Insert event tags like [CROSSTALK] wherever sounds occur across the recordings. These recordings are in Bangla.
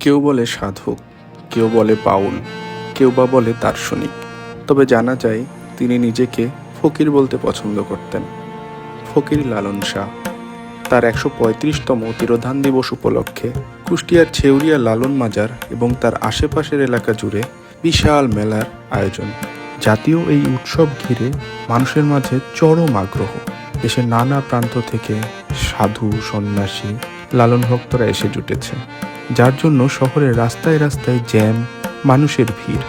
কেউ বলে সাধক, কেউ বলে বাউল কেউ বা বলে দার্শনিক। তবে জানা যায়, তিনি নিজেকে ফকির বলতে পছন্দ করতেন। ফকির লালন শাহ। তার একশো পঁয়ত্রিশতম তিরোধান দিবস উপলক্ষে কুষ্টিয়ার ছেউরিয়া লালন মাজার এবং তার আশেপাশের এলাকা জুড়ে বিশাল মেলার আয়োজন। জাতীয় এই উৎসব ঘিরে মানুষের মাঝে চরম আগ্রহ। দেশের নানা প্রান্ত থেকে সাধু, সন্ন্যাসী, লালন ভক্তরা এসে জুটেছে। যার জন্য শহরের রাস্তায় রাস্তায় জ্যাম, মানুষের ভিড়।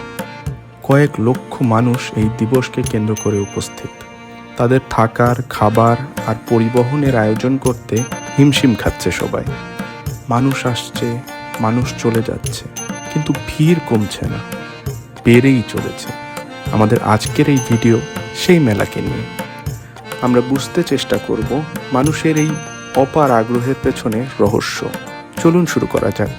কয়েক লক্ষ মানুষ এই দিবসকে কেন্দ্র করে উপস্থিত। তাদের থাকার, খাবার আর পরিবহনের আয়োজন করতে হিমশিম খাচ্ছে সবাই। মানুষ আসছে, মানুষ চলে যাচ্ছে, কিন্তু ভিড় কমছে না, বেড়েই চলেছে। আমাদের আজকের এই ভিডিও সেই মেলাকে নিয়ে। আমরা বুঝতে চেষ্টা করব মানুষের এই অপার আগ্রহের পেছনে রহস্য। চলুন শুরু করা যাক।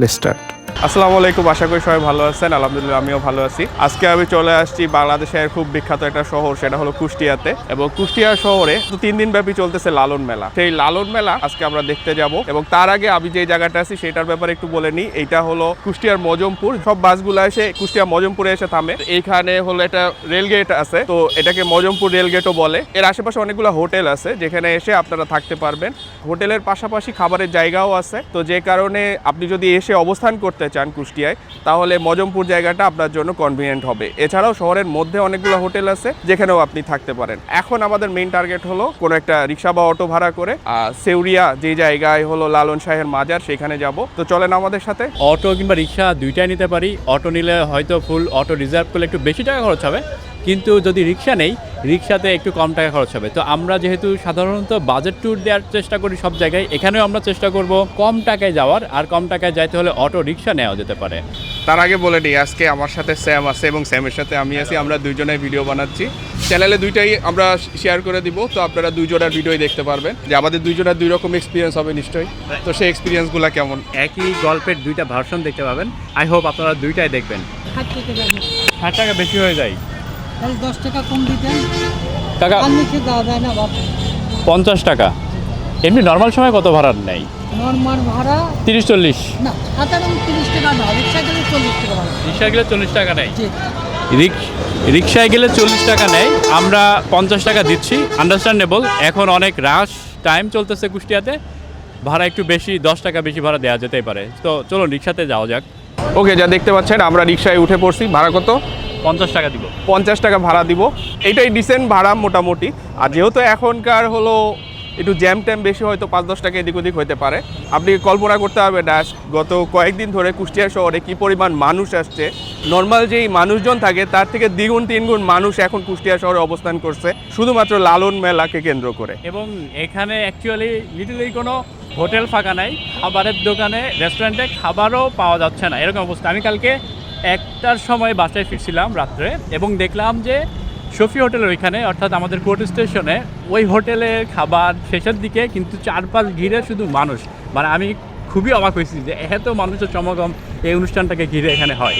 লেস্টার্ট আসসালামু আলাইকুম, আশা করি সবাই ভালো আছেন। আলহামদুলিল্লাহ, আমিও ভালো আছি। আজকে আমি চলে আসছি বাংলাদেশের খুব বিখ্যাত একটা শহর, সেটা হলো কুষ্টিয়াতে। এবং কুষ্টিয়া শহরে তিন দিন ব্যাপী চলতেছে লালন মেলা। সেই লালন মেলা আজকে আমরা দেখতে যাব এবং তার আগে আমি যে জায়গাটা আছি, সেটার ব্যাপারে একটু বলে নিই। এইটা হলো কুষ্টিয়ার মজমপুর। সব বাসগুলো এসে কুষ্টিয়া মজমপুরে এসে থামে। এইখানে হলো একটা রেলগেট আছে, তো এটাকে মজমপুর রেলগেটও বলে। এর আশেপাশে অনেকগুলো হোটেল আছে, যেখানে এসে আপনারা থাকতে পারবেন। হোটেলের পাশাপাশি খাবারের জায়গাও আছে। তো যে কারণে আপনি যদি এসে অবস্থান করতে চান কুষ্টিয়ায়, তাহলে মজমপুর জায়গাটা আপনার জন্য কনভিনিয়েন্ট হবে। এছাড়াও শহরের মধ্যে অনেকগুলো হোটেল আছে, যেখানেও আপনি থাকতে পারেন। এখন আমাদের মেইন টার্গেট হলো কোনো একটা রিক্সা বা অটো ভাড়া করে সেউরিয়া যে জায়গায় হলো লালন শাহের মাজার, সেখানে যাব। তো চলেন আমাদের সাথে। অটো কিংবা রিক্সা দুইটাই নিতে পারি। অটো নিলে হয়তো ফুল অটো রিজার্ভ করলে একটু বেশি টাকা খরচ হবে। কিন্তু যদি রিক্সা নেই রিক্সাতে একটু কম টাকা খরচ হবে। তো আমরা যেহেতু সাধারণত বাজেট ট্যুর দেওয়ার চেষ্টা করি সব জায়গায় এখানেও আমরা চেষ্টা করব কম টাকায় যাওয়ার আর কম টাকায় যাইতে হলে অটো রিক্সা নেওয়া যেতে পারে। তার আগে বলে নিই আজকে আমার সাথে স্যাম আছে এবং স্যামের সাথে আমি আছি আমরা দুইজনে ভিডিও বানাচ্ছি। চ্যানেলে দুইটাই আমরা শেয়ার করে দিব তো আপনারা দুইজনের ভিডিওই দেখতে পারবেন। যে আমাদের দুইজনের দুই রকম এক্সপিরিয়েন্স হবে নিশ্চয়ই। তো সেই এক্সপিরিয়েন্সগুলো কেমন? একই গল্পের দুইটা ভার্সন দেখতে পাবেন। আই হোপ আপনারা দুইটাই দেখবেন। ষাট টাকা বেশি হয়ে যায়। তাহলে দশ টাকা কম দিতেন। কাকা নিচে দেওয়া যায় না বাপ। পঞ্চাশ টাকা। এমনি নর্মাল সময় কত ভাড়ার নেই নর্মাল ভাড়া তিরিশ চল্লিশ? না সাধারণ তিরিশ টাকা না রিক্সা গেলে চল্লিশ টাকা ভাড়া। রিক্সা গেলে চল্লিশ টাকা নেই রিক্সায় গেলে চল্লিশ টাকা নেয়। আমরা পঞ্চাশ টাকা দিচ্ছি আন্ডারস্ট্যান্ডেবল এখন অনেক রাশ টাইম চলতেছে কুষ্টিয়াতে। ভাড়া একটু বেশি দশ টাকা বেশি ভাড়া দেওয়া যেতেই পারে। তো চলুন রিক্সাতে যাওয়া যাক। ওকে যা দেখতে পাচ্ছেন আমরা রিক্সায় উঠে পড়ছি। ভাড়া কত? পঞ্চাশ টাকা দিব। পঞ্চাশ টাকা ভাড়া দিব। এটাই ডিসেন্ট ভাড়া মোটামুটি। আর যেহেতু এখনকার হলো একটু জ্যাম ট্যাম বেশি হয়তো পাঁচ দশ টাকা এদিক ওদিক হতে পারে। আপনি কল্পনা করতে পারবেন না গত কয়েকদিন ধরে কুষ্টিয়া শহরে কী পরিমাণ মানুষ আসছে। নর্মাল যেই মানুষজন থাকে তার থেকে দ্বিগুণ তিনগুণ মানুষ এখন কুষ্টিয়া শহরে অবস্থান করছে শুধুমাত্র লালন মেলাকে কেন্দ্র করে। এবং এখানে অ্যাকচুয়ালি লিটলি কোনো হোটেল ফাঁকা নাই খাবারের দোকানে রেস্টুরেন্টে খাবারও পাওয়া যাচ্ছে না এরকম অবস্থা। আমি কালকে একটার সময় বাসায় ফিরছিলাম রাত্রে এবং দেখলাম যে সফি হোটেলের ওইখানে, অর্থাৎ আমাদের কোর্ট স্টেশনে, ওই হোটেলের খাবার শেষের দিকে কিন্তু চারপাশ ঘিরে শুধু মানুষ। মানে আমি খুবই অবাক হয়েছি যে এত মানুষের সমাগম এই অনুষ্ঠানটাকে ঘিরে এখানে হয়।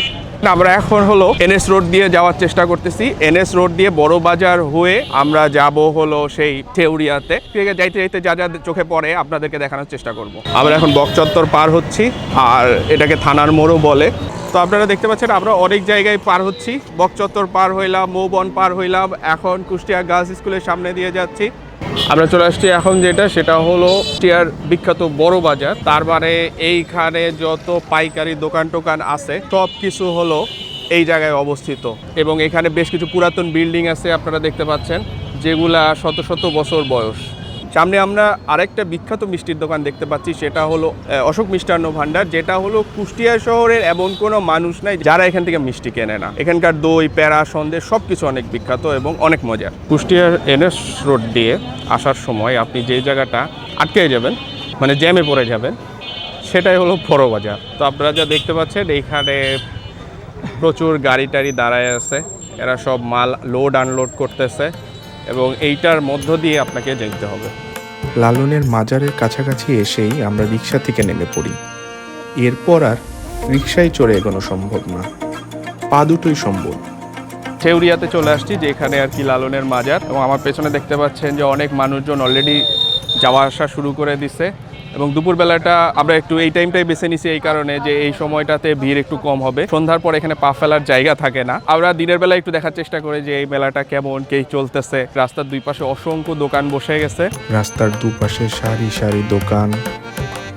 আমরা এখন হলো এনএস রোড দিয়ে যাওয়ার চেষ্টা করতেছি। এনএস রোড দিয়ে বড় বাজার হয়ে আমরা যাব হলো সেই আছে যাইতে যাইতে যা যা চোখে পড়ে আপনাদেরকে দেখানোর চেষ্টা করব। আমরা এখন বকচত্বর পার হচ্ছি, আর এটাকে থানার মোড়ও বলে। তো আপনারা দেখতে পাচ্ছেন, আমরা অনেক জায়গায় পার হচ্ছি। বকচত্বর পার হইলাম, মৌবন পার হইলাম। এখন কুষ্টিয়া গার্লস স্কুলের সামনে দিয়ে যাচ্ছি। আমরা চলে আসছি এখন যেটা, সেটা হলো টিয়ার বিখ্যাত বড় বাজার। তার মানে এইখানে যত পাইকারি দোকান টোকান আছে, সব কিছু হলো এই জায়গায় অবস্থিত। এবং এখানে বেশ কিছু পুরাতন বিল্ডিং আছে, আপনারা দেখতে পাচ্ছেন, যেগুলা শত শত বছর বয়স। সামনে আমরা আরেকটা বিখ্যাত মিষ্টির দোকান দেখতে পাচ্ছি, সেটা হলো অশোক মিষ্টান্ন ভান্ডার, যেটা হলো কুষ্টিয়া শহরের এমন কোনো মানুষ নাই যারা এখান থেকে মিষ্টি কেনে না। এখানকার দই প্যারা সন্দেশ সব কিছু অনেক বিখ্যাত এবং অনেক মজার। কুষ্টিয়ার এনএস রোড দিয়ে আসার সময় আপনি যে জায়গাটা আটকে যাবেন মানে জ্যামে পড়ে যাবেন, সেটাই হলো বড় বাজার। তো আপনারা যা দেখতে পাচ্ছেন, এইখানে প্রচুর গাড়ি টাড়ি দাঁড়ায় আছে। এরা সব মাল লোড, আনলোড করতেছে। এবং এইটার মধ্য দিয়ে আপনাকে যেতে হবে। লালনের মাজারের কাছাকাছি এসেই আমরা রিক্সা থেকে নেমে পড়ি। এরপর আর রিক্সায় চড়ে এগোনো সম্ভব না। পা দুটোই সম্ভব ছেউরিয়াতে চলে আসছি যে এখানে আর কি লালনের মাজার এবং আমার পেছনে দেখতে পাচ্ছেন যে অনেক মানুষজন অলরেডি যাওয়া আসা শুরু করে দিছে। এবং দুপুরবেলাটা আমরা একটু এই টাইমটাই বেছে নিছি এই কারণে যে এই সময়টাতে ভিড় একটু কম হবে। সন্ধ্যার পর এখানে পা ফেলার জায়গা থাকে না। আমরা দিনের বেলা একটু দেখার চেষ্টা করি যে এই মেলাটা কেমন কে চলতেছে। রাস্তার দুই পাশে অসংখ্য দোকান বসে গেছে। রাস্তার দুপাশে সারি সারি দোকান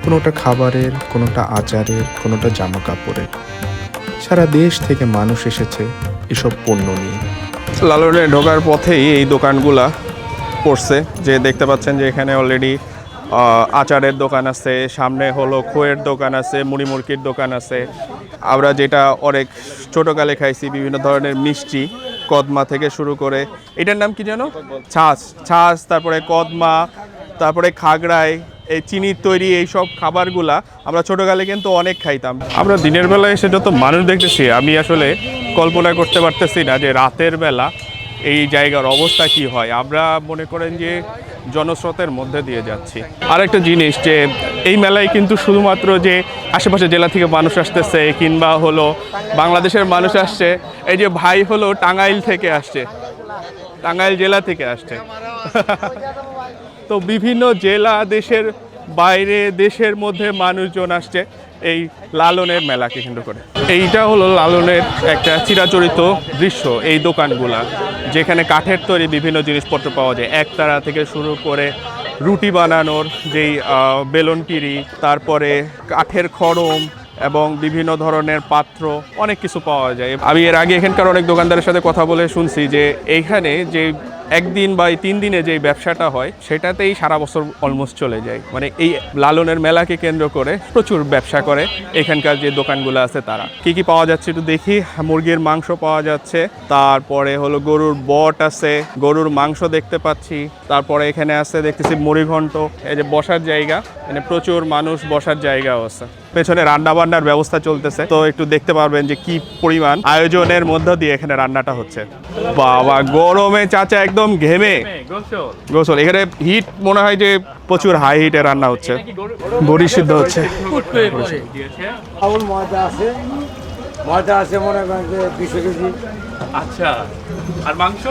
কোনোটা খাবারের কোনোটা আচারের কোনোটা জামা কাপড়ের সারা দেশ থেকে মানুষ এসেছে এসব পণ্য নিয়ে। লালনে ঢোকার পথেই এই দোকানগুলা পড়ছে। যে দেখতে পাচ্ছেন যে এখানে অলরেডি আচারের দোকান আছে, সামনে হলো খোয়ের দোকান আছে, মুড়ি মুরকির দোকান আছে। আমরা যেটা অনেক ছোটোকালে খাইছি, বিভিন্ন ধরনের মিষ্টি, কদমা থেকে শুরু করে, এটার নাম কি যেন? ছাঁচ ছাঁচ, তারপরে কদমা, তারপরে খাগড়াই, এই চিনির তৈরি এই সব খাবারগুলা আমরা ছোটোকালে কিন্তু অনেক খাইতাম। আমরা দিনের বেলা এসে যত মানুষ দেখতেছি, আমি আসলে কল্পনা করতে পারতেছি না যে রাতের বেলা এই জায়গার অবস্থা কি হয়? আমরা মনে করেন যে জনস্রোতের মধ্যে দিয়ে যাচ্ছি। আর একটা জিনিস যে, এই মেলায় কিন্তু শুধুমাত্র যে আশেপাশে জেলা থেকে মানুষ আসতেছে, কিংবা হলো বাংলাদেশের মানুষ আসছে, এই যে ভাই হলো টাঙ্গাইল থেকে আসছে, টাঙ্গাইল জেলা থেকে আসছে। [LAUGHS] তো বিভিন্ন জেলা দেশের বাইরে দেশের মধ্যে মানুষজন আসছে এই লালনের মেলাকে কেন্দ্র করে। এইটা হলো লালনের একটা চিরাচরিত দৃশ্য এই দোকানগুলা যেখানে কাঠের তৈরি বিভিন্ন জিনিসপত্র পাওয়া যায়। একতারা থেকে শুরু করে রুটি বানানোর যেই আহ, বেলন পিড়ি তারপরে কাঠের খড়ম এবং বিভিন্ন ধরনের পাত্র অনেক কিছু পাওয়া যায়। আমি এর আগে এখানকার অনেক দোকানদারের সাথে কথা বলে শুনছি যে এইখানে যে একদিন বা এই তিন দিনে যে ব্যবসাটা হয়, সেটাতেই সারা বছর অলমোস্ট চলে যায়। মানে এই লালনের মেলাকে কেন্দ্র করে প্রচুর ব্যবসা করে এখানকার যে দোকানগুলো আছে তারা। কি কি পাওয়া যাচ্ছে একটু দেখি। মুরগির মাংস পাওয়া যাচ্ছে। তারপরে হলো গরুর বট আছে, গরুর মাংস দেখতে পাচ্ছি। তারপরে এখানে আছে দেখতেছি মুড়িঘণ্ট। এই যে বসার জায়গা মানে প্রচুর মানুষ বসার জায়গাও আছে। পেছনে রান্না বান্নার ব্যবস্থা চলতেছে। তো একটু দেখতে পারবেন যে কি পরিমাণ আয়োজনের মধ্য দিয়ে এখানে রান্নাটা হচ্ছে। বাবা, গরমে চাচা একদম ঘেমে। গোসল। এখানে হিট মনে হয় যে প্রচুর হাই হিটে রান্না হচ্ছে। বড়ি সিদ্ধ হচ্ছে। ময়দা আছে ময়দা আছে মনে করেন যে দুশো কেজি আচ্ছা আর মাংস?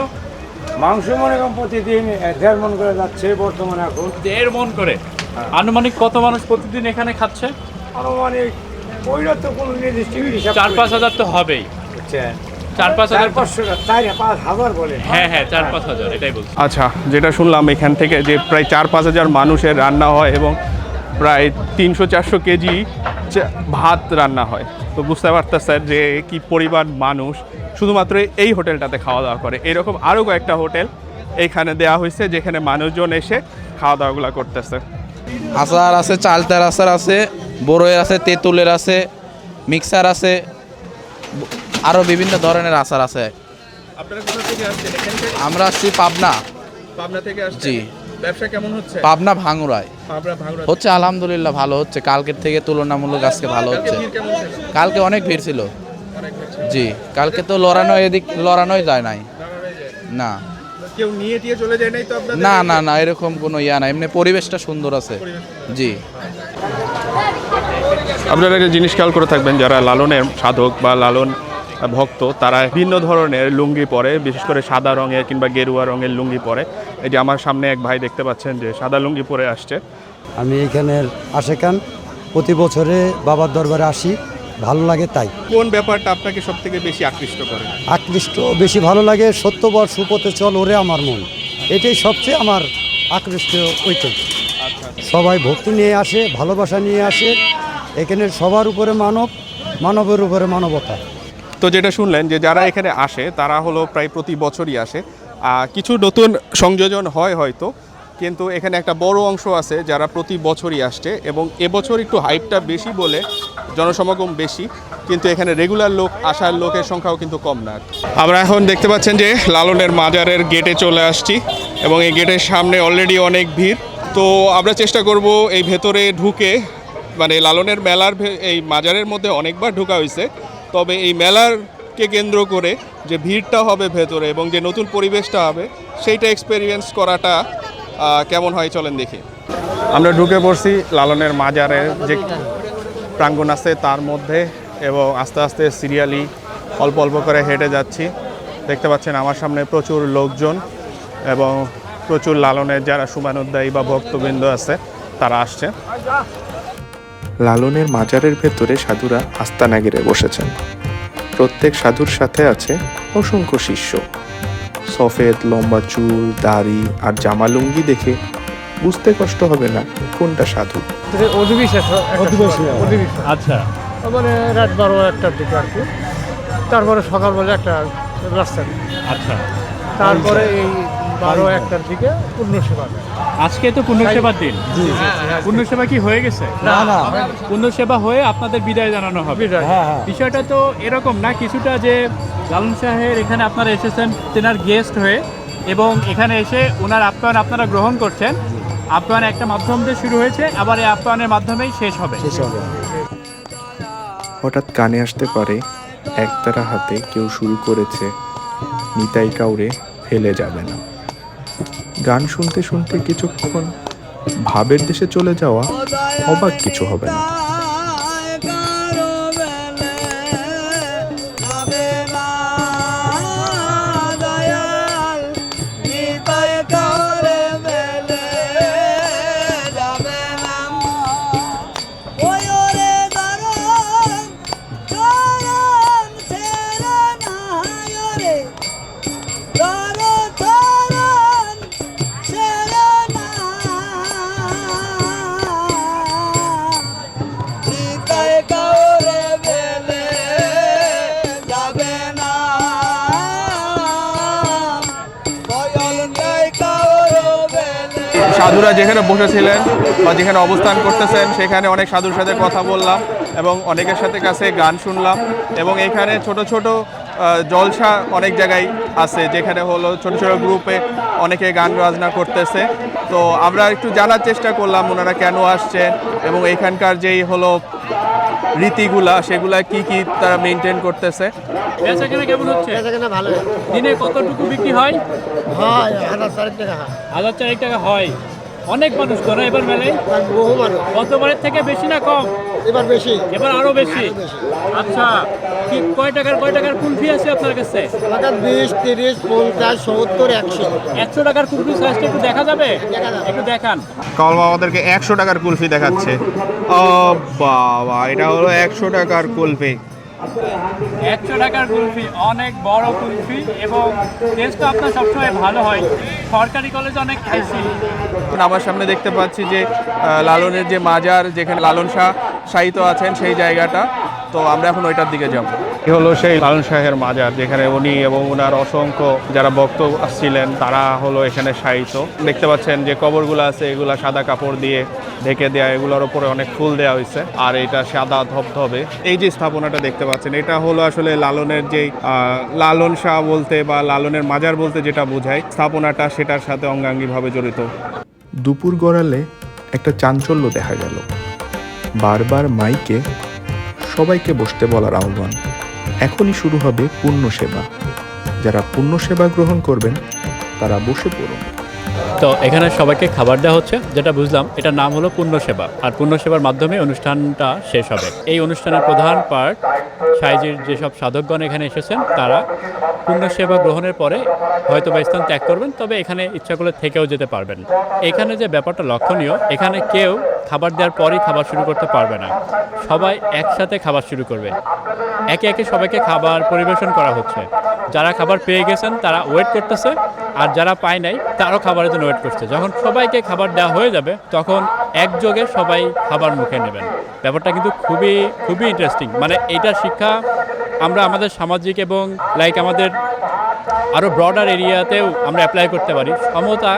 মাংস মনে করেন প্রতিদিন দেড় মন করে যাচ্ছে বর্তমানে এখন। দেড় মন করে? আনুমানিক কত মানুষ প্রতিদিন এখানে খাচ্ছে? আনুমানিক ওইটা তো কোনো নির্দিষ্ট চার পাঁচ হাজার তো হবেই। বুঝছেন? চার পাঁচ হাজার হ্যাঁ হ্যাঁ চার পাঁচ হাজার এটাই বলছি। আচ্ছা যেটা শুনলাম এখান থেকে যে প্রায় চার পাঁচ হাজার মানুষের রান্না হয় এবং প্রায় তিনশো চারশো কেজি চা- ভাত রান্না হয়। তো বুঝতে পারতেছেন যে কি পরিমাণ মানুষ। শুধুমাত্র এই হোটেলটাতে খাওয়া দাওয়া করে। এরকম আরও কয়েকটা হোটেল এইখানে দেওয়া হয়েছে যেখানে মানুষজন এসে খাওয়া দাওয়াগুলো করতেছে। আচার আছে চালতার আচার আছে বড়ইয়ের আছে তেঁতুলের আছে মিক্সার আছে আরও বিভিন্ন ধরনের আচার আছে। আপনারা কোথা থেকে আসছেন? আমরা আসছি পাবনা। পাবনা থেকে আসছেন? জি। ব্যবসা কেমন হচ্ছে? পাবনা ভাঙুরায়। হচ্ছে আলহামদুলিল্লাহ ভালো হচ্ছে। কালকের থেকে তুলনামূলক আজকে ভালো হচ্ছে। কালকে অনেক ভিড় ছিল। জি কালকে তো লড়ানো এদিক লড়ানোই যায় নাই। না। কেউ নিয়ে টিয়ে চলে যায় নাই তো আপনাদের? না না না এরকম কোনো ইয়া না এমনি পরিবেশটা সুন্দর আছে। জি। আপনারা একটা জিনিস খেয়াল করে থাকবেন যারা লালনের সাধক বা লালন ভক্ত তারা ভিন্ন ধরনের লুঙ্গি পরে বিশেষ করে সাদা রঙের কিংবা গেরুয়া রঙের লুঙ্গি পরে। এই যে আমার সামনে এক ভাই দেখতে পাচ্ছেন যে সাদা লুঙ্গি পরে আসছে। আমি এখানের আশেকান। প্রতি বছরে বাবার দরবারে আসি। ভালো লাগে তাই। কোন ব্যাপারটা আপনাকে সব থেকে বেশি আকৃষ্ট করে? আকৃষ্ট বেশি ভালো লাগে সত্যবর সুপথে চল ওরে আমার মন। এটাই সবচেয়ে আমার আকৃষ্ট ওইটাই সবাই ভক্তি নিয়ে আসে ভালোবাসা নিয়ে আসে। এখানে সবার উপরে মানব মানবের উপরে মানবতা। তো যেটা শুনলেন যে যারা এখানে আসে, তারা হলো প্রায় প্রতি বছরই আসে। কিছু নতুন সংযোজন হয় হয়তো, কিন্তু এখানে একটা বড় অংশ আছে যারা প্রতি বছরই আসছে এবং এবছর একটু হাইপটা বেশি বলে জনসমাগম বেশি, কিন্তু এখানে রেগুলার লোক, আসার লোকের সংখ্যাও কিন্তু কম না। আমরা এখন দেখতে পাচ্ছেন যে লালনের মাজারের গেটে চলে আসছি এবং এই গেটের সামনে অলরেডি অনেক ভিড়। তো আমরা চেষ্টা করব এই ভেতরে ঢুকে মানে লালনের মেলার এই মাজারের মধ্যে অনেকবার ঢুকা হয়েছে তবে এই মেলারকে কেন্দ্র করে যে ভিড়টা হবে ভেতরে এবং যে নতুন পরিবেশটা হবে, সেইটা এক্সপেরিয়েন্স করাটা কেমন হয় চলেন দেখি। আমরা ঢুকে পড়ছি লালনের মাজারের যে প্রাঙ্গণ আছে তার মধ্যে, এবং আস্তে আস্তে সিরিয়ালি অল্প অল্প করে হেঁটে যাচ্ছি। দেখতে পাচ্ছেন আমার সামনে প্রচুর লোকজন এবং প্রচুর লালনের যারা সুমানুদ্দায়ী বা ভক্তবৃন্দ আছে, তারা আসছে। লালনের মাজারের ভেতরে সাধুরা আস্তানা গেড়ে বসেছেন। প্রত্যেক সাধুর সাথে আছে অসংখ্য শিষ্য। সফেদ লম্বা চুল দাড়ি আর জামা লুঙ্গি দেখে বুঝতে কষ্ট হবে না কোনটা সাধু। আচ্ছা। মানে রাত বারো একটার দিকে আর কি। তারপরে সকালবেলা একটা রাস্তা আচ্ছা। তারপরে এই বারো একটার দিকে পূর্ণ সেবা আজকে তো পুণ্য সেবার দিন। পুণ্য সেবা কি হয়ে গেছে? না না। পুণ্য সেবা হয়ে আপনাদের বিদায় জানানো হবে। হ্যাঁ, হ্যাঁ। বিষয়টা তো এরকম না কিছুটা যে লালন শাহের এখানে আপনারা এসেছেন তেনার গেস্ট হয়ে এবং এখানে এসে ওনার আপ্যায়ন আপনারা গ্রহণ করছেন। আপ্যায়ন একটা মাধ্যম দিয়ে শুরু হয়েছে আবার এই আপ্যায়নের মাধ্যমেই শেষ হবে। হঠাৎ কানে আসতে পারে একতারা হাতে কেউ শুরু করেছে নিতাই কাউরে ফেলে যাবে না। গান শুনতে শুনতে কিছুক্ষণ ভাবের দেশে চলে যাওয়া অবাক কিছু হবে না। সাধুরা যেখানে বসেছিলেন বা যেখানে অবস্থান করতেছেন, সেখানে অনেক সাধুর সাথে কথা বললাম এবং অনেকের সাথে কাছে গান শুনলাম এবং এখানে ছোট ছোট জলসা অনেক জায়গায় আছে যেখানে হলো ছোট ছোট গ্রুপে অনেকে গান বাজনা করতেছে। তো আমরা একটু জানার চেষ্টা করলাম ওনারা কেন আসছেন এবং এখানকার যেই হলো রীতিগুলা সেগুলা কি কি তারা মেনটেন করতেছে? বেচাকেনা কেমন হচ্ছে? বেচাকেনা ভালো দিনে কতটুকু বিক্রি হয়? হয় হাজার চারেক টাকা। হাজার চারেক টাকা হয়। অনেক মানুষ তো না এবার মেলায়? বহু মানুষ। গতবারের থেকে বেশি না কম? এবার বেশি। এবার আরও বেশি? আচ্ছা কি কয় টাকার কয় টাকার কুলফি আছে আপনার কাছে? এলাকার বিশ তিরিশ পঞ্চাশ সত্তর একশো। একশো টাকার কুলফি সাইজটা একটু দেখা যাবে? একটু দেখান। কলমা আমাদেরকে একশো টাকার কুলফি দেখাচ্ছে। ও বাবা এটা হলো একশো টাকার কুলফি। একশো টাকার কুলফি অনেক বড় কুলফি এবং টেস্টটা আপনার সবসময় ভালো হয়। সরকারি কলেজে অনেক খাইছি। এখন আমার সামনে দেখতে পাচ্ছি যে লালনের যে মাজার যেখানে লালন শাহ শায়িত আছেন সেই জায়গাটা। তো আমরা এখন ওইটার দিকে যাব। এ হলো সেই লালন শাহের মাজার যেখানে উনি এবং ওনার অসংখ্য যারা ভক্ত আসছিলেন তারা হলো এখানে শায়িত। দেখতে পাচ্ছেন যে কবরগুলো আছে এগুলা সাদা কাপড় দিয়ে ঢেকে দেওয়া এগুলোর উপরে অনেক ফুল দেওয়া হয়েছে। আর এটা সাদা ধবধবে। এই যে স্থাপনাটা দেখতে পাচ্ছেন এটা হলো আসলে লালনের আহ, লালন শাহ বলতে বা লালনের মাজার বলতে যেটা বোঝায় স্থাপনাটা সেটার সাথে অঙ্গাঙ্গিভাবে জড়িত। দুপুর গড়ালে একটা চাঞ্চল্য দেখা গেল। বারবার মাইকে সবাইকে বসতে বলার আহ্বান। এখনই শুরু হবে পূর্ণ সেবা যারা পূর্ণ সেবা গ্রহণ করবেন তারা বসে পড়ুন। তো এখানে সবাইকে খাবার দেওয়া হচ্ছে, যেটা বুঝলাম, এটার নাম হলো পূর্ণ সেবা আর পূর্ণ সেবার মাধ্যমে অনুষ্ঠানটা শেষ হবে। এই অনুষ্ঠানের প্রধান পার্ট সাইজির যেসব সাধকগণ এখানে এসেছেন, তারা পূর্ণ সেবা গ্রহণের পরে হয়তো বা স্থান ত্যাগ করবেন, তবে এখানে ইচ্ছা করলে থেকেও যেতে পারবেন। এখানে যে ব্যাপারটা লক্ষণীয়, এখানে কেউ খাবার দেওয়ার পরই খাবার শুরু করতে পারবে না। সবাই একসাথে খাবার শুরু করবে। একে একে সবাইকে খাবার পরিবেশন করা হচ্ছে। যারা খাবার পেয়ে গেছেন, তারা ওয়েট করতেছে, আর যারা পায় নাই, তারাও খাবারের জন্য ওয়েট করছে। যখন সবাইকে খাবার দেওয়া হয়ে যাবে, তখন একযোগে সবাই খাবার মুখে নেবেন। ব্যাপারটা কিন্তু খুবই খুবই ইন্টারেস্টিং মানে এটা শিক্ষা আমরা আমাদের সামাজিক এবং লাইক আমাদের আরও ব্রডার এরিয়াতেও আমরা অ্যাপ্লাই করতে পারি। সমতা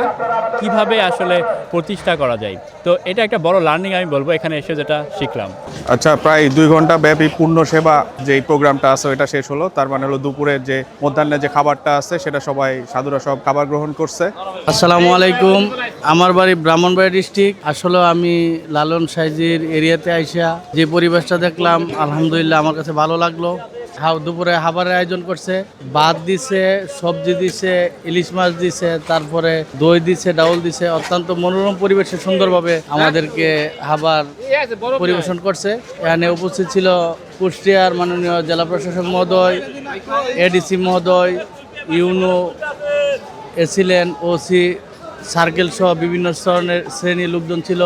কীভাবে আসলে প্রতিষ্ঠা করা যায়? তো এটা একটা বড় লার্নিং আমি বলব এখানে এসে যেটা শিখলাম। আচ্ছা প্রায় দুই ঘণ্টা ব্যাপী পূর্ণ সেবা যে প্রোগ্রামটা আছে এটা শেষ হলো। তার মানে হলো দুপুরের যে মধ্যাহ্নের যে খাবারটা আছে সেটা সবাই সাধুরা সব খাবার গ্রহণ করছে। আসসালামু আলাইকুম। আমার বাড়ি ব্রাহ্মণবাড়ি ডিস্ট্রিক্ট। আসলে আমি লালন সাইজির এরিয়াতে আইসা যে পরিবেশটা দেখলাম আলহামদুলিল্লাহ আমার কাছে ভালো লাগল। দুপুরে খাবারের আয়োজন করছে। ভাত দিছে, সবজি দিছে, ইলিশ মাছ দিছে, তারপরে দই দিছে, ডাউল দিছে। অত্যন্ত মনোরম পরিবেশে সুন্দরভাবে আমাদেরকে খাবার পরিবেশন করছে। এখানে উপস্থিত ছিল কুষ্টিয়ার মাননীয় জেলা প্রশাসক মহোদয়, এডিসি মহোদয়, ইউনো, এসিলেন, ওসি, সার্কেল সহ বিভিন্ন স্তরের শ্রেণির লোকজন ছিল।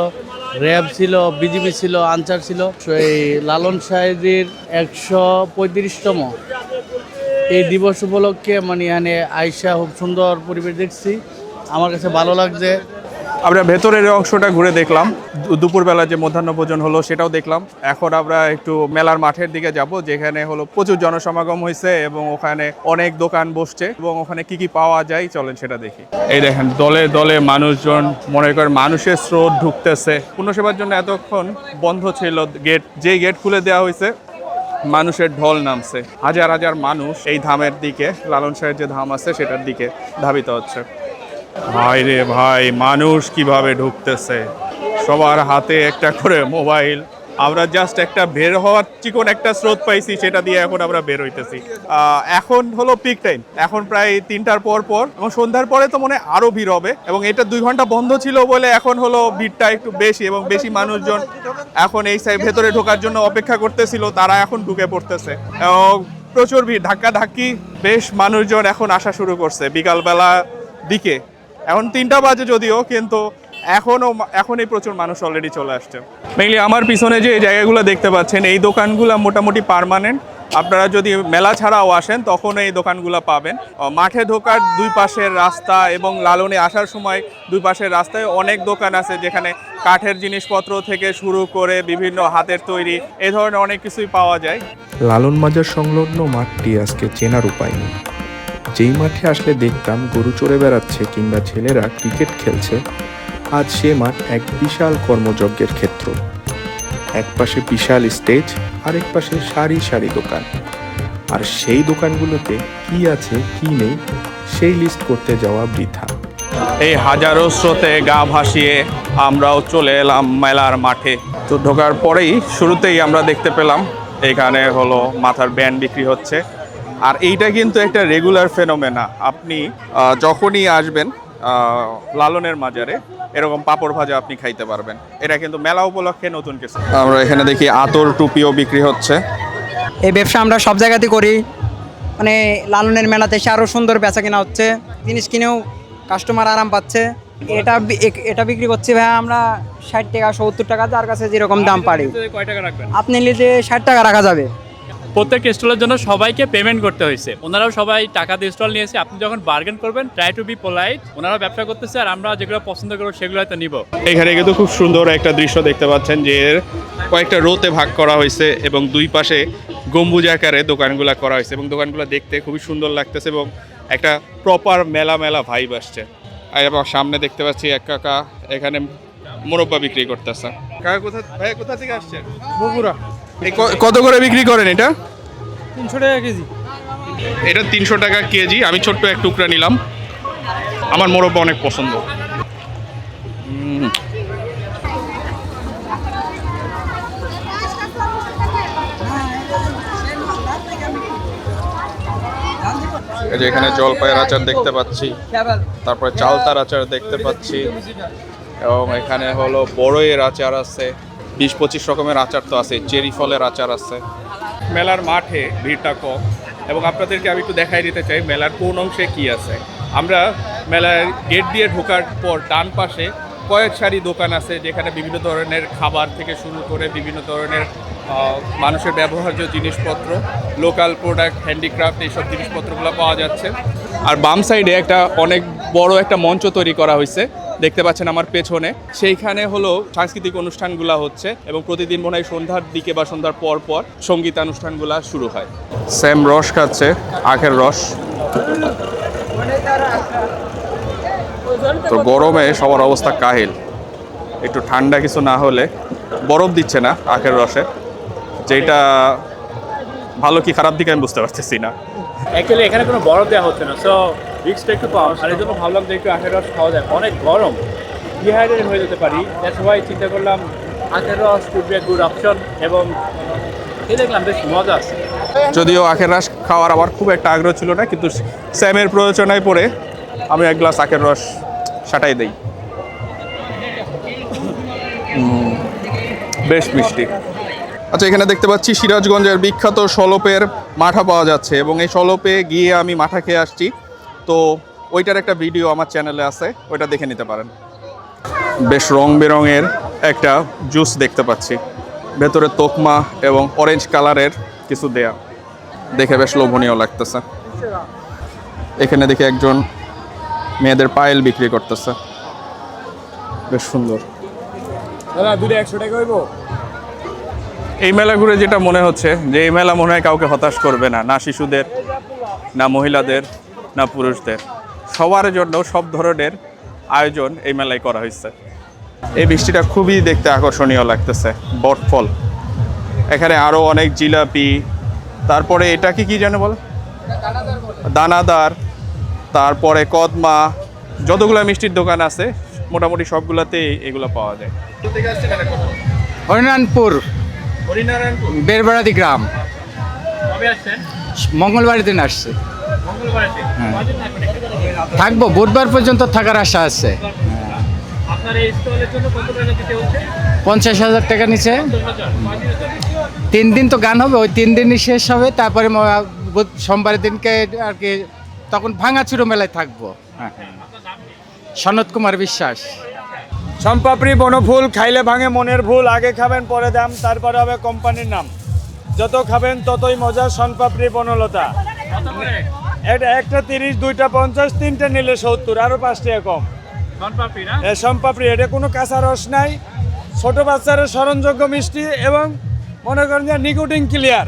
র্যাব ছিল, বিজিবি ছিল, আনসার ছিল। এই লালন সাহেবের একশো পঁয়ত্রিশতম। এই দিবস উপলক্ষে মানে এখানে আইসা খুব সুন্দর পরিবেশ দেখছি। আমার কাছে ভালো লাগছে। আমরা ভেতরের অংশটা ঘুরে দেখলাম। দুপুরবেলা যে মধ্যাহ্ন ভোজন হলো সেটাও দেখলাম। এখন আমরা একটু মেলার মাঠের দিকে যাব, যেখানে হলো প্রচুর জনসমাগম হয়েছে এবং ওখানে অনেক দোকান বসছে এবং ওখানে কি কি পাওয়া যায় চলেন সেটা দেখি। এই দেখেন, দলে দলে মানুষজন, মনে করেন মানুষের স্রোত ঢুকতেছে। পূর্ণসেবার জন্য এতক্ষণ বন্ধ ছিল গেট, যেই গেট খুলে দেওয়া হয়েছে, মানুষের ঢল নামছে। হাজার হাজার মানুষ এই ধামের দিকে, লালন শাহের যে ধাম আছে সেটার দিকে ধাবিত হচ্ছে। ভাই রে ভাই, মানুষ কীভাবে ঢুকতেছে? সবার হাতে একটা করে মোবাইল। আমরা জাস্ট একটা বের হওয়ার চিকন একটা স্রোত পাইছি, সেটা দিয়ে এখন আমরা বের হইতেছি। এখন হলো পিক টাইম এখন প্রায় তিনটার পর পর, এবং সন্ধ্যার পরে তো মনে আরও ভিড় হবে, এবং এটা দুই ঘণ্টা বন্ধ ছিল বলে এখন হলো ভিড়টা একটু বেশি, এবং বেশি মানুষজন এখন এই সাইড ভেতরে ঢোকার জন্য অপেক্ষা করতেছিল, তারা এখন ঢুকে পড়তেছে। এবং প্রচুর ভিড় ধাক্কা ধাক্কি বেশ মানুষজন এখন আসা শুরু করছে বিকালবেলা দিকে। এখন তিনটা বাজে যদিও, কিন্তু এখনও এখনই প্রচুর মানুষ অলরেডি চলে আসছে। মেইনলি আমার পিছনে যে এই জায়গাগুলো দেখতে পাচ্ছেন, এই দোকানগুলো মোটামুটি পার্মানেন্ট আপনারা যদি মেলা ছাড়াও আসেন তখন এই দোকানগুলো পাবেন। মাঠে ঢোকার দুই পাশের রাস্তা এবং লালনে আসার সময় দুই পাশের রাস্তায় অনেক দোকান আছে, যেখানে কাঠের জিনিসপত্র থেকে শুরু করে বিভিন্ন হাতের তৈরি, এ ধরনের অনেক কিছুই পাওয়া যায়। লালন মাজার সংলগ্ন মাঠটি আজকে চেনার উপায় নেই। যেই মাঠে আসলে দেখতাম গরু চড়ে বেড়াচ্ছে কিংবা ছেলেরা ক্রিকেট খেলছে, আজ সে মাঠ এক বিশাল কর্মযজ্ঞের ক্ষেত্র। এক পাশে বিশাল স্টেজ, আরেক পাশে সারি সারি দোকান। আর সেই দোকানগুলোতে কি আছে, কি নেই, সেই লিস্ট করতে যাওয়া বৃথা। এই হাজারো স্রোতে গা ভাসিয়ে আমরাও চলে এলাম মেলার মাঠে। তো ঢোকার পরেই শুরুতেই আমরা দেখতে পেলাম, এখানে হলো মাথার ব্যান্ড বিক্রি হচ্ছে। আর এইটা কিন্তু একটা রেগুলার ফেনোমেনা আপনি যখনই আসবেন লালনের মাজারে এরকম পাপড় ভাজা আপনি খাইতে পারবেন। এটা কিন্তু মেলা উপলক্ষে নতুন কিছু। আমরা এখানে দেখি আতর টুপিও বিক্রি হচ্ছে। এই ব্যবসা আমরা সব জায়গাতে করি। মানে লালনের মেলাতে এসে আরও সুন্দর বেচা কেনা হচ্ছে। জিনিস কিনেও কাস্টমার আরাম পাচ্ছে। এটা এটা বিক্রি করছি ভাই আমরা ষাট টাকা সত্তর টাকা যার কাছে যেরকম দাম পারি। টাকা আপনি নিলে ষাট টাকা রাখা যাবে। প্রত্যেক স্টলের জন্য সবাইকে পেমেন্ট করতে হয়েছে। ওনারাও সবাই টাকা দিয়ে স্টল নিয়েছে। আপনি যখন বার্গেন করবেন ট্রাই টু বি পোলাইট ওনারা ব্যবসা করতেছে আর আমরা যেগুলো পছন্দ করব সেগুলো হয়তো নিব। এখানে কিন্তু খুব সুন্দর একটা দৃশ্য দেখতে পাচ্ছেন যে কয়েকটা রোতে ভাগ করা হয়েছে এবং দুই পাশে গম্বুজ আকারে দোকানগুলো করা হয়েছে এবং দোকানগুলো দেখতে খুবই সুন্দর লাগতেছে এবং একটা প্রপার মেলা মেলা ভাইব আসছে। আর এবার সামনে দেখতে পাচ্ছি এক কাকা এখানে মোরব্বা বিক্রি করতেছে। কাকা কোথা ভাই কোথা থেকে আসছেন? বগুড়া। কত করে বিক্রি করেন এটা? তিনশো টাকা কেজি। এটা তিনশো টাকা কেজি। আমি ছোট্ট এক টুকরা নিলাম। আমার মোরব্বা অনেক পছন্দ। উম। এই যে এখানে জলপাইয়ের আচার দেখতে পাচ্ছি। তারপরে চালতার আচার দেখতে পাচ্ছি। এবং এখানে হলো বড়ইয়ের আচার আছে। বিশ পঁচিশ রকমের আচার তো আছে, চেরি ফলের আচার আছে। মেলার মাঠে ভিড়টা কম এবং আপনাদেরকে আমি একটু দেখাই দিতে চাই, মেলার কোন অংশে কি আছে? আমরা মেলার গেট দিয়ে ঢোকার পর ডান পাশে কয়েক সারি দোকান আছে, যেখানে বিভিন্ন ধরনের খাবার থেকে শুরু করে বিভিন্ন ধরনের মানুষের ব্যবহার্য জিনিসপত্র লোকাল প্রোডাক্ট হ্যান্ডিক্রাফট এইসব জিনিসপত্রগুলো পাওয়া যাচ্ছে। আর বাম সাইডে একটা অনেক বড় একটা মঞ্চ তৈরি করা হয়েছে। দেখতে পাচ্ছেন আমার পেছনে। সেইখানে হলো সাংস্কৃতিক অনুষ্ঠানগুলো হচ্ছে এবং প্রতিদিন মনে হয় সন্ধ্যার দিকে বা সন্ধ্যার পর পর সঙ্গীতানুষ্ঠানগুলো শুরু হয়। স্যাম রস খাচ্ছে আখের রস। তো গরমে সবার অবস্থা কাহিল। একটু ঠান্ডা কিছু না হলে বরফ দিচ্ছে না আখের রসে। যেটা ভালো কি খারাপ দিকে আমি বুঝতে পারতেছি না। অ্যাকচুয়ালি এখানে কোনো বরফ দেওয়া হচ্ছে না সো রিক্সটা একটু কম আর এই জন্য ভাবলাম যে একটু আখের রস খাওয়া যায়। অনেক গরম। ডিহাইড্রেট হয়ে যেতে পারি। ওয়াই চিন্তা করলাম, আখের রস কুড গুড অপশন এবং দেখলাম বেশ মজা আছে। যদিও আখের রস খাওয়ার আমার খুব একটা আগ্রহ ছিল না, কিন্তু স্যামের প্রয়োজনায় পড়ে আমি এক গ্লাস আখের রস সাটাই দেই। বেশ মিষ্টি। আচ্ছা এখানে দেখতে পাচ্ছি সিরাজগঞ্জের বিখ্যাত সলপের মাঠা পাওয়া যাচ্ছে এবং এই সলপে গিয়ে আমি মাঠা খেয়ে আসছি। তো ওইটার একটা ভিডিও আমার চ্যানেলে আছে ওইটা দেখে নিতে পারেন। বেশ রং বেরঙের একটা জুস দেখতে পাচ্ছি। ভেতরে তোকমা এবং অরেঞ্জ কালারের কিছু দেয়া। দেখে বেশ লোভনীয় লাগতেছে। এখানে দেখে একজন মেয়েদের পায়েল বিক্রি করতেছে। বেশ সুন্দর। এই মেলা ঘুরে যেটা মনে হচ্ছে যে এই মেলা মনে হয় কাউকে হতাশ করবে না না শিশুদের না মহিলাদের। না পুরুষদের। সবার জন্য সব ধরনের আয়োজন এই মেলায় করা হয়েছে। এই বৃষ্টিটা খুবই দেখতে আকর্ষণীয় লাগতেছে বটফল। এখানে আরও অনেক জিলাপি। তারপরে এটা কি কি জানে বল? দানাদার। তারপরে কদমা। যতগুলো মিষ্টির দোকান আছে মোটামুটি সবগুলাতেই এগুলো পাওয়া যায়। হরিনারায়ণপুর। বেরবেড়াদি গ্রাম। মঙ্গলবারের দিন আসছে। এখানে? থাকব বুধবার পর্যন্ত থাকার আশা আছে। আপনার এই স্টলের জন্য কত টাকা দিতে হচ্ছে? পঞ্চাশ হাজার টাকা নিচে? তিন দিন তো গান হবে ওই তিন দিনই শেষ হবে তারপরে সোমবারের দিনকে আর কি তখন ভাঙাচুরো মেলায় থাকব। হ্যাঁ। সনত কুমার বিশ্বাস। সম্পাপড়ি বনফুল খাইলে ভাঙে মনের ভুল আগে খাবেন পরে দাম তারপরে হবে কোম্পানির নাম। যত খাবেন ততই মজা সনপাপড়ি বনলতা। এটা একটা তিরিশ দুইটা পঞ্চাশ তিনটা নিলে সত্তর আরও পাঁচ টাকা কম। এ সম্পাপড়ি এটা কোনো কাঁচা রস নাই। ছোট বাচ্চারা স্মরণযোগ্য মিষ্টি এবং মনে করেন যে নিকোটিন ক্লিয়ার।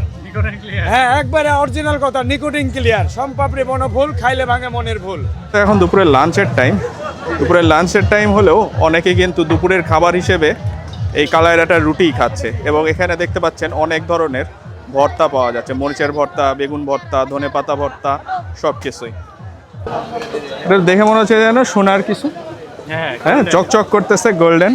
হ্যাঁ একবারে অরিজিনাল কথা নিকোটিন ক্লিয়ার। সম্পাপড়ি বনফুল খাইলে ভাঙে মনের ভুল। তো এখন দুপুরের লাঞ্চের টাইম। দুপুরের লাঞ্চের টাইম হলেও অনেকে কিন্তু দুপুরের খাবার হিসেবে এই কালাইরাটার রুটিই খাচ্ছে এবং এখানে দেখতে পাচ্ছেন অনেক ধরনের ভর্তা পাওয়া যাচ্ছে মরিচের ভর্তা বেগুন ভর্তা ধনে পাতা ভর্তা সব কিছুই দেখে মনে হচ্ছে যেন সোনার কিছু। হ্যাঁ হ্যাঁ চকচক করতেছে গোল্ডেন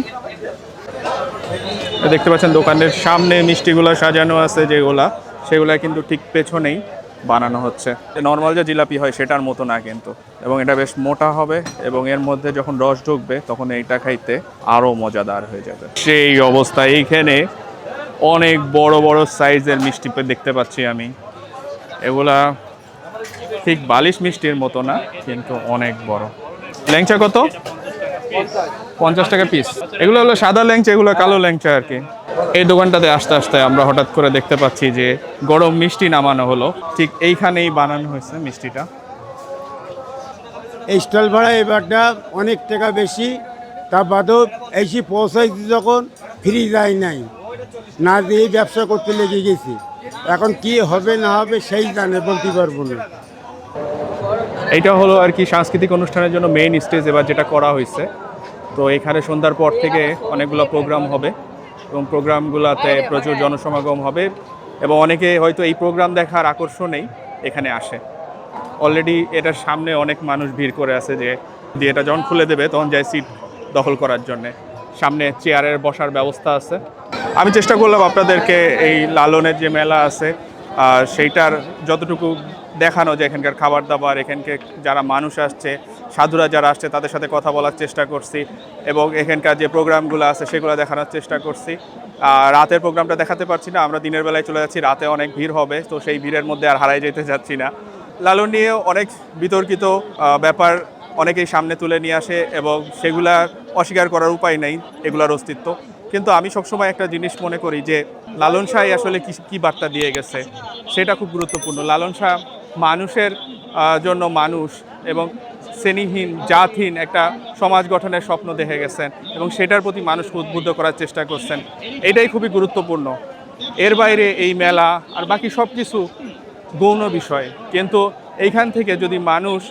দেখতে পাচ্ছেন দোকানের সামনে মিষ্টিগুলো সাজানো আছে যেগুলা সেগুলা কিন্তু ঠিক পেছনেই বানানো হচ্ছে। নর্মাল যে জিলাপি হয় সেটার মতো না কিন্তু এবং এটা বেশ মোটা হবে এবং এর মধ্যে যখন রস ঢুকবে তখন এইটা খাইতে আরও মজাদার হয়ে যাবে। সেই অবস্থা এইখানে অনেক বড় বড় সাইজের মিষ্টি দেখতে পাচ্ছি আমি। এগুলা ঠিক বালিশ মিষ্টির মতো না, কিন্তু অনেক বড়। ল্যাংচা কত? পঞ্চাশ টাকা পিস এগুলো হলো সাদা ল্যাংচা এগুলো কালো ল্যাংচা আর কি। এই দোকানটাতে আস্তে আস্তে আমরা হঠাৎ করে দেখতে পাচ্ছি যে গরম মিষ্টি নামানো হলো। ঠিক এইখানেই বানানো হয়েছে মিষ্টিটা। এই স্টল ভাড়া এবারটা অনেক টাকা বেশি তা বাদেও এসি পৌঁছাইছি যখন, ফ্রি যায় নাই। না দিয়ে ব্যবসা করতে লেগে গেছি। এখন কি হবে, না হবে সেই জানে, বলতে পারব না। এটা হলো আর কি সাংস্কৃতিক অনুষ্ঠানের জন্য মেইন স্টেজ এবার যেটা করা হয়েছে। তো এখানে সন্ধ্যার পর থেকে অনেকগুলো প্রোগ্রাম হবে এবং প্রোগ্রামগুলোতে প্রচুর জনসমাগম হবে এবং অনেকে হয়তো এই প্রোগ্রাম দেখার আকর্ষণেই এখানে আসে। অলরেডি এটার সামনে অনেক মানুষ ভিড় করে আছে যে দিয়ে এটা যখন খুলে দেবে তখন যায় সিট দখল করার জন্যে। সামনে চেয়ারের বসার ব্যবস্থা আছে। আমি চেষ্টা করলাম আপনাদেরকে এই লালনের যে মেলা আছে সেইটার যতটুকু দেখানো যে এখানকার খাবার দাবার, এখানকে যারা মানুষ আসছে, সাধুরা যারা আসছে, তাদের সাথে কথা বলার চেষ্টা করছি এবং এখানকার যে প্রোগ্রামগুলো আছে সেগুলো দেখানোর চেষ্টা করছি। আর রাতের প্রোগ্রামটা দেখাতে পারছি না, আমরা দিনের বেলায় চলে যাচ্ছি, রাতে অনেক ভিড় হবে, তো সেই ভিড়ের মধ্যে আর হারাই যেতে যাচ্ছি না। লালন নিয়ে অনেক বিতর্কিত ব্যাপার অনেকেই সামনে তুলে নিয়ে আসে এবং সেগুলা অস্বীকার করার উপায় নেই, এগুলার অস্তিত্ব। কিন্তু আমি সবসময় একটা জিনিস মনে করি যে লালন শাহ আসলে কি, কী বার্তা দিয়ে গেছে, সেটা খুব গুরুত্বপূর্ণ। লালন শাহ মানুষের জন্য মানুষ এবং শ্রেণীহীন, জাতহীন একটা সমাজ গঠনের স্বপ্ন দেখে গেছেন এবং সেটার প্রতি মানুষকে উদ্বুদ্ধ করার চেষ্টা করছেন। এটাই খুবই গুরুত্বপূর্ণ। এর বাইরে এই মেলা আর বাকি সব কিছু গৌণ বিষয়। কিন্তু এইখান থেকে যদি মানুষ,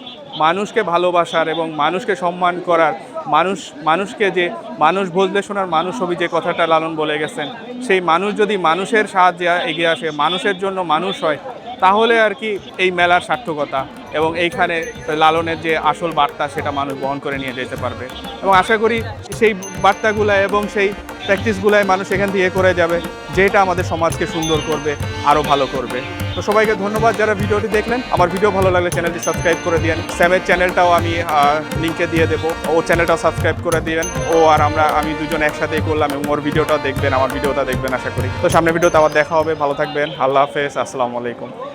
মানুষকে ভালোবাসার এবং মানুষকে সম্মান করার মানুষ, মানুষকে যে, মানুষ বলতে শোনার মানুষ ছবি যে কথাটা লালন বলে গেছেন, সেই মানুষ যদি মানুষের সাহায্যে এগিয়ে আসে, মানুষের জন্য মানুষ হয়, তাহলে আর কি এই মেলার সার্থকতা এবং এইখানে লালনের যে আসল বার্তা, সেটা মানুষ বহন করে নিয়ে যেতে পারবে। এবং আশা করি সেই বার্তাগুলো এবং সেই প্র্যাকটিসগুলাই মানুষ এখান থেকে করে যাবে, যেটা আমাদের সমাজকে সুন্দর করবে, আরও ভালো করবে। তো সবাইকে ধন্যবাদ যারা ভিডিওটি দেখলেন। আমার ভিডিও ভালো লাগলে চ্যানেলটি সাবস্ক্রাইব করে দিয়েন। স্যামের চ্যানেলটাও আমি লিঙ্কে দিয়ে দেবো। ও চ্যানেলটাও সাবস্ক্রাইব করে দিবেন ও আর আমরা, আমি দুজন একসাথেই করলাম এবং ওর ভিডিওটাও দেখবেন, আমার ভিডিওটা দেখবেন, আশা করি। তো সামনের ভিডিওতে আবার দেখা হবে। ভালো থাকবেন। আল্লাহ হাফেজ। আসসালামু আলাইকুম।